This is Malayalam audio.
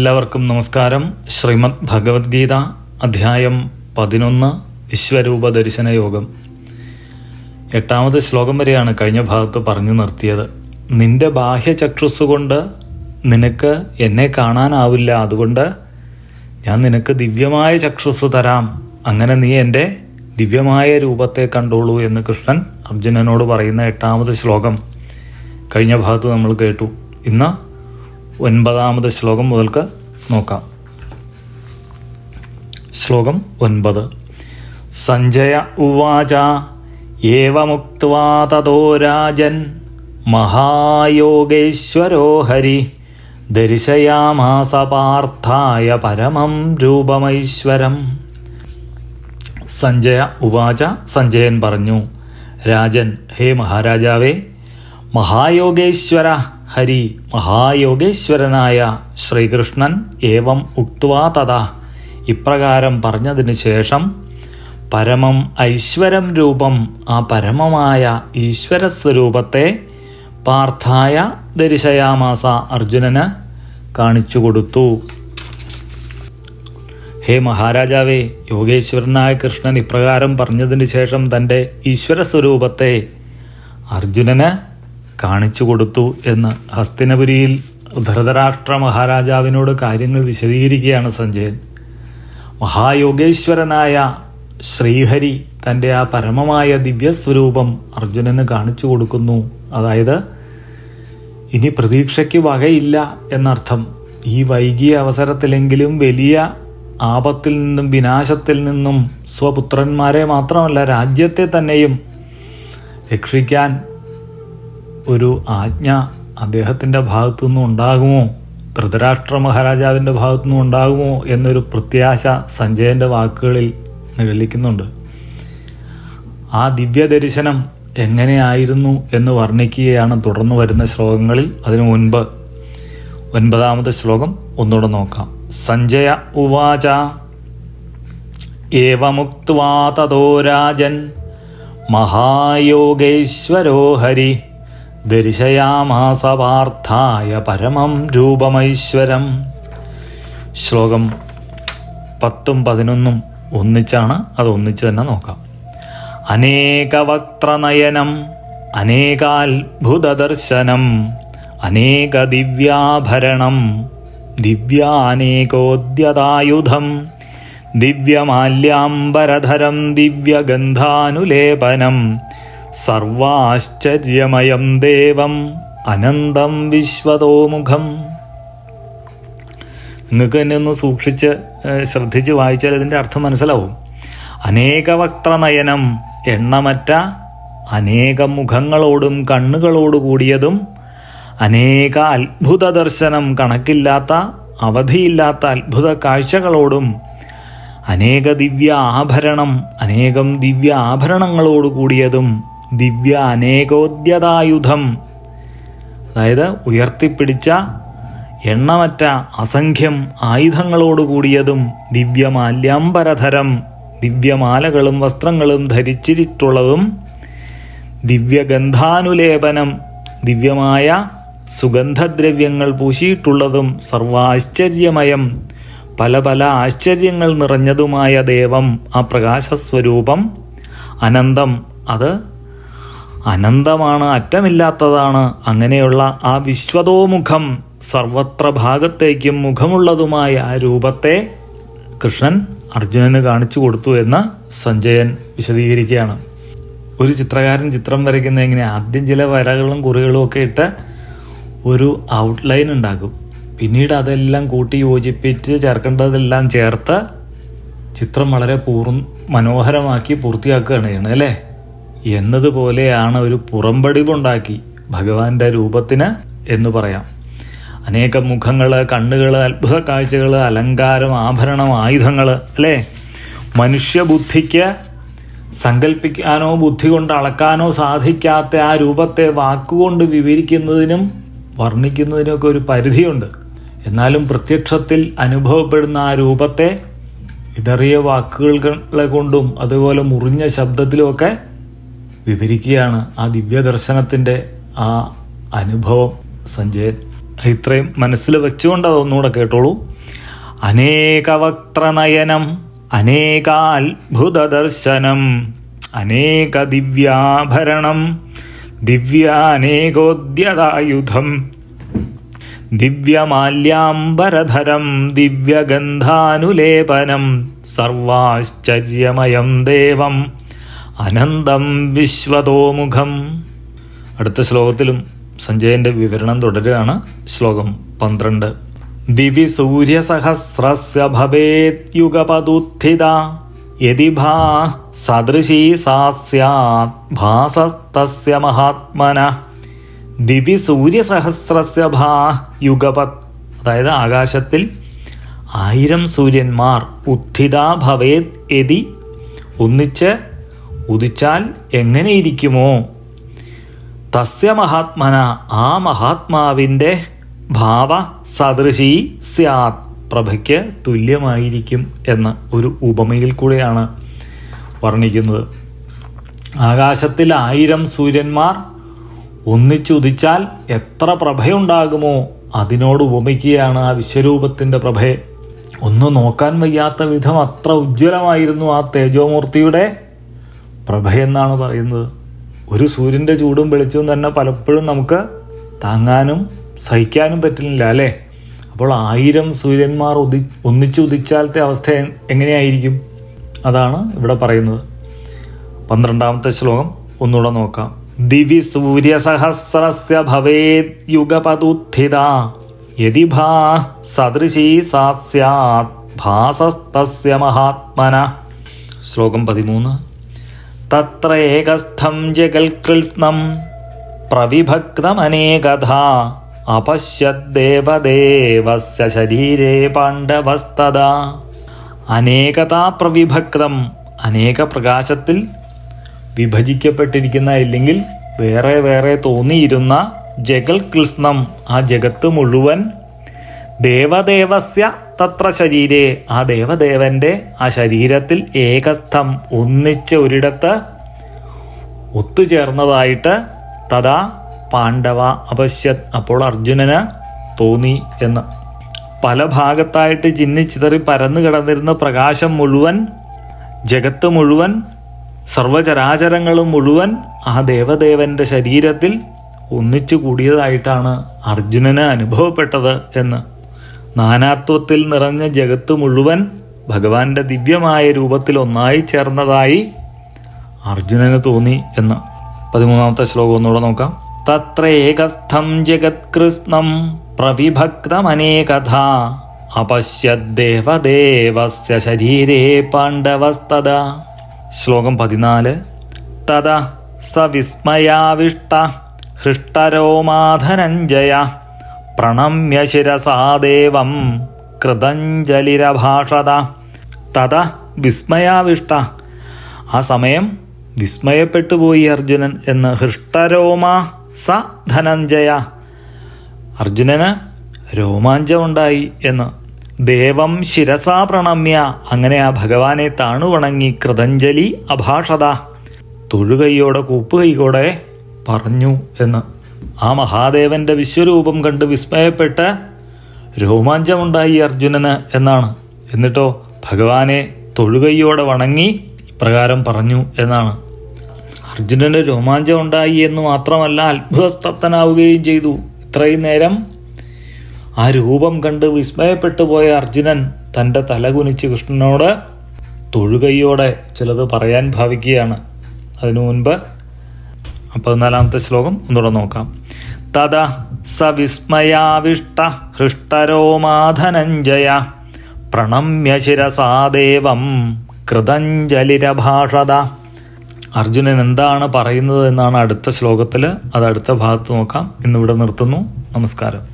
എല്ലാവർക്കും നമസ്കാരം. ശ്രീമദ് ഭഗവത്ഗീത അധ്യായം പതിനൊന്ന് വിശ്വരൂപ ദർശന യോഗം. എട്ടാമത് ശ്ലോകം വരെയാണ് കഴിഞ്ഞ ഭാഗത്ത് പറഞ്ഞു നിർത്തിയത്. നിന്റെ ബാഹ്യ ചക്ഷുസ് കൊണ്ട് നിനക്ക് എന്നെ കാണാനാവില്ല. അതുകൊണ്ട് ഞാൻ നിനക്ക് ദിവ്യമായ ചക്ഷുസ് തരാം. അങ്ങനെ നീ എന്റെ ദിവ്യമായ രൂപത്തെ കണ്ടോളൂ എന്ന് കൃഷ്ണൻ അർജുനനോട് പറയുന്ന എട്ടാമത് ശ്ലോകം കഴിഞ്ഞ ഭാഗത്ത് നമ്മൾ കേട്ടു. ഇന്ന് ഒൻപതാമത് ശ്ലോകം മുതൽക്ക് നോക്കാം. ശ്ലോകം ഒൻപത്. സഞ്ജയ ഉവാച ഏവമുക്വാ രാജൻ മഹായോഗേശ്വരോ ഹരി ദർശയാമാസ പാർത്ഥായ പരമം രൂപമൈശ്വരം. സഞ്ജയ ഉവാച സഞ്ജയൻ പറഞ്ഞു രാജൻ ഹേ മഹാരാജാവേ മഹായോഗേശ്വര ഹരി മഹായോഗേശ്വരനായ ശ്രീകൃഷ്ണൻ ഏവം ഉക്വാ തഥ. ഇപ്രകാരം പറഞ്ഞതിന് ശേഷം പരമം ഐശ്വരം രൂപം ആ പരമമായ ഈശ്വരസ്വരൂപത്തെ പാർത്ഥായ ദരിശയാമാസ അർജുനന് കാണിച്ചു കൊടുത്തു. ഹേ മഹാരാജാവേ യോഗേശ്വരനായ കൃഷ്ണൻ ഇപ്രകാരം പറഞ്ഞതിന് ശേഷം തന്റെ ഈശ്വരസ്വരൂപത്തെ അർജുനന് കാണിച്ചു കൊടുത്തു എന്ന് ഹസ്തിനപുരിയിൽ ധൃതരാഷ്ട്ര മഹാരാജാവിനോട് കാര്യങ്ങൾ വിശദീകരിക്കുകയാണ് സഞ്ജയൻ. മഹായോഗേശ്വരനായ ശ്രീഹരി തന്റെ ആ പരമമായ ദിവ്യസ്വരൂപം അർജുനന് കാണിച്ചു കൊടുക്കുന്നു. അതായത് ഇനി പ്രതീക്ഷയ്ക്ക് വകയില്ല എന്നർത്ഥം. ഈ വൈകിയ അവസരത്തിലെങ്കിലും വലിയ ആപത്തിൽ നിന്നും വിനാശത്തിൽ നിന്നും സ്വപുത്രന്മാരെ മാത്രമല്ല രാജ്യത്തെ തന്നെയും രക്ഷിക്കാൻ ഒരു ആജ്ഞ അദ്ദേഹത്തിന്റെ ഭാഗത്തു നിന്നും ഉണ്ടാകുമോ? ധൃതരാഷ്ട്ര മഹാരാജാവിന്റെ ഭാഗത്തു നിന്നും ഉണ്ടാകുമോ? എന്നൊരു പ്രത്യാശ സഞ്ജയന്റെ വാക്കുകളിൽ നിഴലിക്കുന്നുണ്ട്. ആ ദിവ്യ ദർശനം എങ്ങനെയായിരുന്നു എന്ന് വർണിക്കുകയാണ് തുടർന്നു വരുന്ന ശ്ലോകങ്ങളിൽ. അതിനു മുൻപ് ഒൻപതാമത് ശ്ലോകം ഒന്നുകൂടെ നോക്കാം. സഞ്ജയ ഉവാച ഏവമുക്വാ തതോ രാജൻ മഹായോഗേശ്വരോ ഹരി ദർശയാമാസ പാർത്ഥായ പരമം രൂപമൈശ്വരം. ശ്ലോകം പത്തും പതിനൊന്നും ഒന്നിച്ചാണ് അത് ഒന്നിച്ച് തന്നെ നോക്കാം. അനേകവക്ത്രനയനം അനേകാത്ഭുതദർശനം അനേക ദിവ്യാഭരണം ദിവ്യാനേകോദ്യതായുധം ദിവ്യമാല്യാംബരധരം ദിവ്യഗന്ധാനുലേപനം സർവാശ്ചര്യമയം ദേവം അനന്തം വിശ്വതോമുഖം. നിങ്ങൾക്ക് തന്നെ ഒന്ന് സൂക്ഷിച്ച് ശ്രദ്ധിച്ച് വായിച്ചാൽ ഇതിന്റെ അർത്ഥം മനസ്സിലാവും. അനേകവക്ത്ര നയനം എണ്ണമറ്റ അനേക മുഖങ്ങളോടും കണ്ണുകളോട് കൂടിയതും അനേക അത്ഭുത ദർശനം കണക്കില്ലാത്ത അവധിയില്ലാത്ത അത്ഭുത കാഴ്ചകളോടും അനേക ദിവ്യ ആഭരണം അനേകം ദിവ്യ ആഭരണങ്ങളോട് കൂടിയതും ദിവ്യ അനേകോദ്യതായുധം. അതായത് ഉയർത്തിപ്പിടിച്ച എണ്ണമറ്റ അസംഖ്യം ആയുധങ്ങളോട് കൂടിയതും ദിവ്യമാല്യാംബരധരം ദിവ്യമാലകളും വസ്ത്രങ്ങളും ധരിച്ചിട്ടുള്ളതും ദിവ്യഗന്ധാനുലേപനം ദിവ്യമായ സുഗന്ധദ്രവ്യങ്ങൾ പൂശിയിട്ടുള്ളതും സർവാശ്ചര്യമയം പല പല ആശ്ചര്യങ്ങൾ നിറഞ്ഞതുമായ ദേവം ആ പ്രകാശസ്വരൂപം അനന്തം. അത് അനന്തമാണ് അറ്റമില്ലാത്തതാണ്. അങ്ങനെയുള്ള ആ വിശ്വതോമുഖം സർവത്ര ഭാഗത്തേക്കും മുഖമുള്ളതുമായ ആ രൂപത്തെ കൃഷ്ണൻ അർജുനന് കാണിച്ചു കൊടുത്തു എന്ന് സഞ്ജയൻ വിശദീകരിക്കുകയാണ്. ഒരു ചിത്രകാരൻ ചിത്രം വരയ്ക്കുന്ന എങ്ങനെ ആദ്യം ചില വരകളും കുറികളും ഒക്കെ ഇട്ട് ഒരു ഔട്ട്ലൈൻ ഉണ്ടാക്കും. പിന്നീട് അതെല്ലാം കൂട്ടി യോജിപ്പിച്ച് ചേർക്കേണ്ടതെല്ലാം ചേർത്ത് ചിത്രം വളരെ പൂർണ മനോഹരമാക്കി പൂർത്തിയാക്കുകയാണ് ചെയ്യണത് അല്ലേ? എന്നതുപോലെയാണ് ഒരു പുറംപടിവുണ്ടാക്കി ഭഗവാന്റെ രൂപത്തിന് എന്ന് പറയാം. അനേകം മുഖങ്ങൾ കണ്ണുകൾ അത്ഭുത കാഴ്ചകൾ അലങ്കാരം ആഭരണം ആയുധങ്ങൾ അല്ലേ? മനുഷ്യബുദ്ധിക്ക് സങ്കല്പിക്കാനോ ബുദ്ധി കൊണ്ട് അളക്കാനോ സാധിക്കാത്ത ആ രൂപത്തെ വാക്കുകൊണ്ട് വിവരിക്കുന്നതിനും വർണിക്കുന്നതിനൊക്കെ ഒരു പരിധിയുണ്ട്. എന്നാലും പ്രത്യക്ഷത്തിൽ അനുഭവപ്പെടുന്ന ആ രൂപത്തെ ഇതറിയ വാക്കുകളെ കൊണ്ടും അതുപോലെ മുറിഞ്ഞ ശബ്ദത്തിലുമൊക്കെ വിവരിക്കുകയാണ് ആ ദിവ്യദർശനത്തിന്റെ ആ അനുഭവം. സഞ്ജയൻ ഇത്രയും മനസ്സിൽ വെച്ചുകൊണ്ട് അതൊന്നുകൂടെ കേട്ടോളൂ. അനേകവക്ത്രനയനം അനേകാത്ഭുതദർശനം അനേക ദിവ്യാഭരണം ദിവ്യാനേകോദ്യതായുധം ദിവ്യമാല്യാംബരധരം ദിവ്യഗന്ധാനുലേപനം സർവാശ്ചര്യമയം ദേവം. അനന്തം വിശ്വതോമുഖം. അടുത്ത ശ്ലോകത്തിലും സഞ്ജയന്റെ വിവരണം തുടരുകയാണ്. ശ്ലോകം പന്ത്രണ്ട്. ദിവി സൂര്യസഹസ്രസ്യ ഭവേദ്യുഗപദുത്ഥിത യതി ഭാ സദൃശീ സാ സ്യാത് ഭാസസ്തസ്യ മഹാത്മന. ദിവി സൂര്യസഹസ്രസ്യ ഭാ യുഗപത് അതായത് ആകാശത്തിൽ ആയിരം സൂര്യന്മാർ ഉത്ഥിത ഭവേത് യതി. ഒന്നിച്ച് ഉദിച്ചാൽ എങ്ങനെയിരിക്കുമോ? തസ്യ മഹാത്മന ആ മഹാത്മാവിന്റെ ഭാവ സദൃശി സ്യാത്. പ്രഭയ്ക്ക് തുല്യമായിരിക്കും എന്ന ഒരു ഉപമയിൽ കൂടെയാണ് വർണിക്കുന്നത്. ആകാശത്തിൽ ആയിരം സൂര്യന്മാർ ഒന്നിച്ചുദിച്ചാൽ എത്ര പ്രഭയുണ്ടാകുമോ? അതിനോട് ഉപമിക്കുകയാണ് ആ വിശ്വരൂപത്തിന്റെ പ്രഭയെ. ഒന്ന് നോക്കാൻ വയ്യാത്ത വിധം അത്ര ഉജ്ജ്വലമായിരുന്നു ആ തേജോമൂർത്തിയുടെ പ്രഭയെന്നാണ് പറയുന്നത്. ഒരു സൂര്യന്റെ ചൂടും വെളിച്ചവും തന്നെ പലപ്പോഴും നമുക്ക് താങ്ങാനും സഹിക്കാനും പറ്റില്ല അല്ലേ? അപ്പോൾ ആയിരം സൂര്യന്മാർ ഉദി ഒന്നിച്ച് ഉദിച്ചാലത്തെ അവസ്ഥ എങ്ങനെയായിരിക്കും? അതാണ് ഇവിടെ പറയുന്നത്. പന്ത്രണ്ടാമത്തെ ശ്ലോകം ഒന്നുകൂടെ നോക്കാം. ദിവി സൂര്യസഹസ്രസ്യ ഭവേത് യുഗപതുത്ഥിത യതി ഭാ സദൃശീ സാ സ്യാത് ഭാസസ്തസ്യ മഹാത്മന. ശ്ലോകം പതിമൂന്ന്. തത്ര ഏകസ്ഥം ജഗൽകൃത്സ്നം പ്രവിഭക്തമനേകഥ അപശ്യദ്ദേവദേവസ്യ ശരീരേ പാണ്ഡവസ്തത അനേകതാ പ്രവിഭക്തം അനേക പ്രകാശത്തിൽ വിഭജിക്കപ്പെട്ടിരിക്കുന്ന ഇല്ലെങ്കിൽ വേറെ വേറെ തോന്നിയിരുന്ന ജഗൽ കൃഷ്ണം ആ ജഗത്ത് മുഴുവൻ ദേവദേവസ്യ തത്ര ശരീരേ ആ ദേവദേവന്റെ ആ ശരീരത്തിൽ ഏകസ്ഥം ഒന്നിച്ച് ഒരിടത്ത് ഒത്തുചേർന്നതായിട്ട് തഥാ പാണ്ഡവ അപശ്യത് അപ്പോൾ അർജുനന് തോന്നി എന്ന്. പല ഭാഗത്തായിട്ട് ചിന്നിച്ചിതറി പരന്നു കിടന്നിരുന്ന പ്രകാശം മുഴുവൻ ജഗത്ത് മുഴുവൻ സർവചരാചരങ്ങളും മുഴുവൻ ആ ദേവദേവന്റെ ശരീരത്തിൽ ഒന്നിച്ചു കൂടിയതായിട്ടാണ് അർജുനന് അനുഭവപ്പെട്ടത് എന്ന്. നാനാത്വത്തിൽ നിറഞ്ഞ ജഗത്ത് മുഴുവൻ ഭഗവാന്റെ ദിവ്യമായ രൂപത്തിൽ ഒന്നായി ചേർന്നതായി അർജുനന് തോന്നി എന്ന്. പതിമൂന്നാമത്തെ ശ്ലോകം ഒന്നുകൂടെ നോക്കാം. തത്ര ഏകസ്ഥം ജഗത്കൃഷ്ണം പ്രവിഭക്തമനേകഥ അപശ്യദ്ദേവദേവസ്യ ശരീരേ പാണ്ഡവസ്തദ. ശ്ലോകം പതിനാല്. തത സ വിസ്മയാവിഷ്ട ഹൃഷ്ടരോമാധനഞ്ജയ പ്രണമ്യ ശിരസാദേവം കൃതഞ്ജലിരഭാഷത. തഥ വിസ്മയാവിഷ്ട. ആ സമയം വിസ്മയപ്പെട്ടുപോയി അർജുനൻ എന്ന് ഹൃഷ്ടരോമ സ ധനഞ്ജയ. അർജുനന് രോമാഞ്ചമുണ്ടായി എന്ന് ദേവം ശിരസാ പ്രണമ്യ അങ്ങനെ ആ ഭഗവാനെ താണുവണങ്ങി കൃതഞ്ജലി അഭാഷത. തൊഴുകൈയോടെ കൂപ്പുകൈയോടെ പറഞ്ഞു എന്ന് ആ മഹാദേവന്റെ വിശ്വരൂപം കണ്ട് വിസ്മയപ്പെട്ട രോമാഞ്ചമുണ്ടായി അർജുനന് എന്നാണ്. എന്നിട്ടോ ഭഗവാനെ തൊഴുകൈയോടെ വണങ്ങി ഇപ്രകാരം പറഞ്ഞു എന്നാണ്. അർജുനന് രോമാഞ്ചം ഉണ്ടായി എന്ന് മാത്രമല്ല അത്ഭുതസ്തബ്ധനാവുകയും ചെയ്തു. ഇത്രയും നേരം ആ രൂപം കണ്ട് വിസ്മയപ്പെട്ടു പോയ അർജുനൻ തന്റെ തല കുനിച്ച് കൃഷ്ണനോട് തൊഴുകയ്യോടെ ചിലത് പറയാൻ ഭാവിക്കുകയാണ്. അതിനു മുൻപ് പതിനാലാമത്തെ ശ്ലോകം ഒന്നുകൂടെ നോക്കാം. തത സവിസ്മയാവിഷ്ട വിസ്മയാവിഷ്ട ഹൃഷ്ടരോമാധനഞ്ജയ പ്രണമ്യ ശിരസാ ദേവം കൃതഞ്ജലിരഭാഷത. അർജുനൻ എന്താണ് പറയുന്നത് എന്നാണ് അടുത്ത ശ്ലോകത്തിൽ അത് അടുത്ത ഭാഗത്ത് നോക്കാം. ഇന്നിവിടെ നിർത്തുന്നു. നമസ്കാരം.